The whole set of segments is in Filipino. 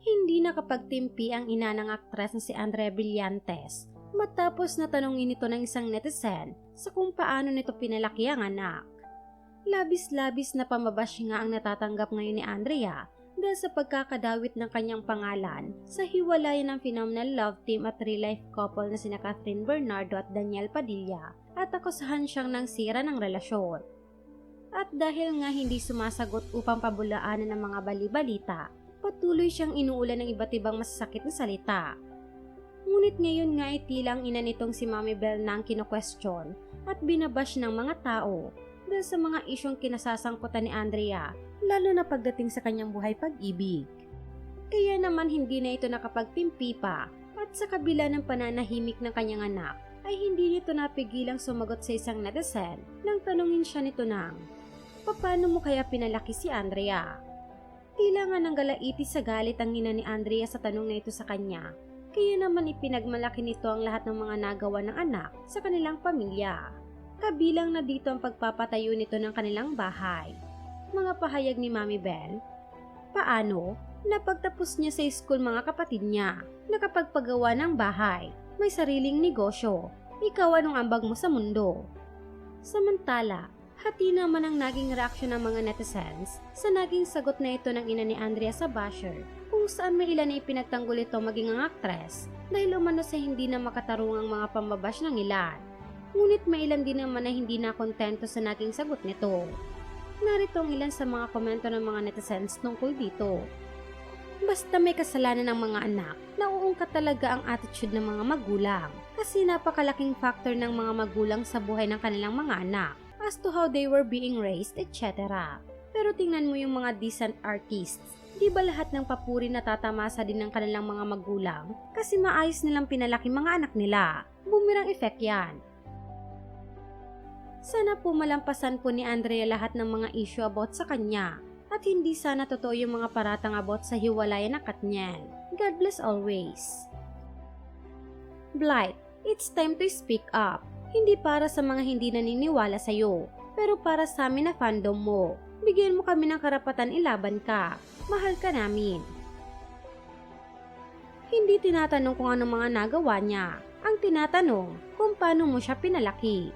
Hindi nakapagtimpi ang ina ng aktres na si Andrea Brillantes matapos na tanongin ito ng isang netizen sa kung paano nito pinalaki ang anak. Labis-labis na pamabash nga ang natatanggap ngayon ni Andrea dahil sa pagkakadawit ng kanyang pangalan sa hiwalayan ng phenomenal love team at real-life couple na sina Catherine Bernardo at Daniel Padilla at akusahan siyang nang sira ng relasyon. At dahil nga hindi sumasagot upang pabulaanan ng mga balibalita, patuloy siyang inuulan ng iba't ibang masasakit na salita. Ngunit ngayon nga ay tilang ina nitong si Mami Bell na ang kino-question at binabash ng mga tao dahil sa mga isyong kinasasangkutan ni Andrea, lalo na pagdating sa kanyang buhay pag-ibig. Kaya naman hindi na ito nakapagtimpi pa at sa kabila ng pananahimik ng kanyang anak, ay hindi nito napigilang sumagot sa isang netizen nang tanungin siya nito ng, Paano mo kaya pinalaki si Andrea? Tila nga ng galaiti sa galit ang ina ni Andrea sa tanong na ito sa kanya, kaya naman ipinagmalaki nito ang lahat ng mga nagawa ng anak sa kanilang pamilya. Kabilang na dito ang pagpapatayo nito ng kanilang bahay. Mga pahayag ni Mami Bell. Paano? Napagtapos niya sa school mga kapatid niya, nakapagpagawa ng bahay, may sariling negosyo. Ikaw anong ambag mo sa mundo? Samantala, hati naman ang naging reaksyon ng mga netizens sa naging sagot na ito ng ina ni Andrea sa basher kung saan may ilan ay pinagtanggol ito maging ang aktres dahil umano sa hindi na makatarungang mga pambabash ng ilan. Ngunit may ilan din naman na hindi na kontento sa naging sagot nito. Narito ang ilan sa mga komento ng mga netizens tungkol dito. Basta may kasalanan ng mga anak, nauungkat talaga ang attitude ng mga magulang kasi napakalaking factor ng mga magulang sa buhay ng kanilang mga anak as to how they were being raised, etc. Pero tingnan mo yung mga decent artists, di ba lahat ng papuri natatamasa din ng kanilang mga magulang kasi maayos nilang pinalaki mga anak nila. Boomerang effect yan. Sana po malampasan po ni Andrea lahat ng mga issue about sa kanya at hindi sana totoo yung mga paratang about sa hiwalayan ng Katniel. God bless always. Blight, it's time to speak up. Hindi para sa mga hindi naniniwala sa'yo, pero para sa amin na fandom mo. Bigyan mo kami ng karapatan ilaban ka. Mahal ka namin. Hindi tinatanong kung ano mga nagawa niya. Ang tinatanong kung paano mo siya pinalaki.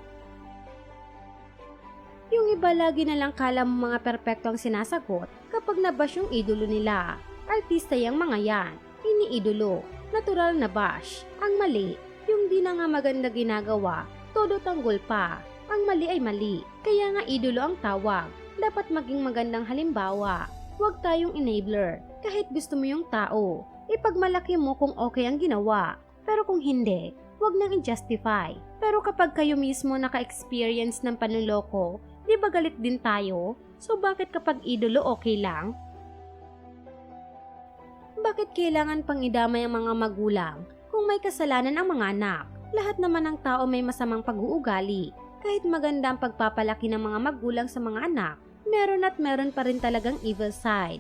Yung iba lagi na lang kala mo mga perpekto ang sinasagot kapag nabash yung idolo nila. Artista yung mga yan. Iniidolo. Natural na bash. Ang mali, yung di na nga maganda ginagawa, todo tanggol pa. Ang mali ay mali. Kaya nga idolo ang tawag. Dapat maging magandang halimbawa. Huwag tayong enabler. Kahit gusto mo yung tao. Ipagmalaki mo kung okay ang ginawa. Pero kung hindi, huwag nang i-justify. Pero kapag kayo mismo naka-experience ng panluloko, Di ba galit din tayo? So bakit kapag idolo okay lang? Bakit kailangan pang idamay ang mga magulang kung may kasalanan ang mga anak? Lahat naman ng tao may masamang pag-uugali. Kahit maganda ang pagpapalaki ng mga magulang sa mga anak, meron at meron pa rin talagang evil side.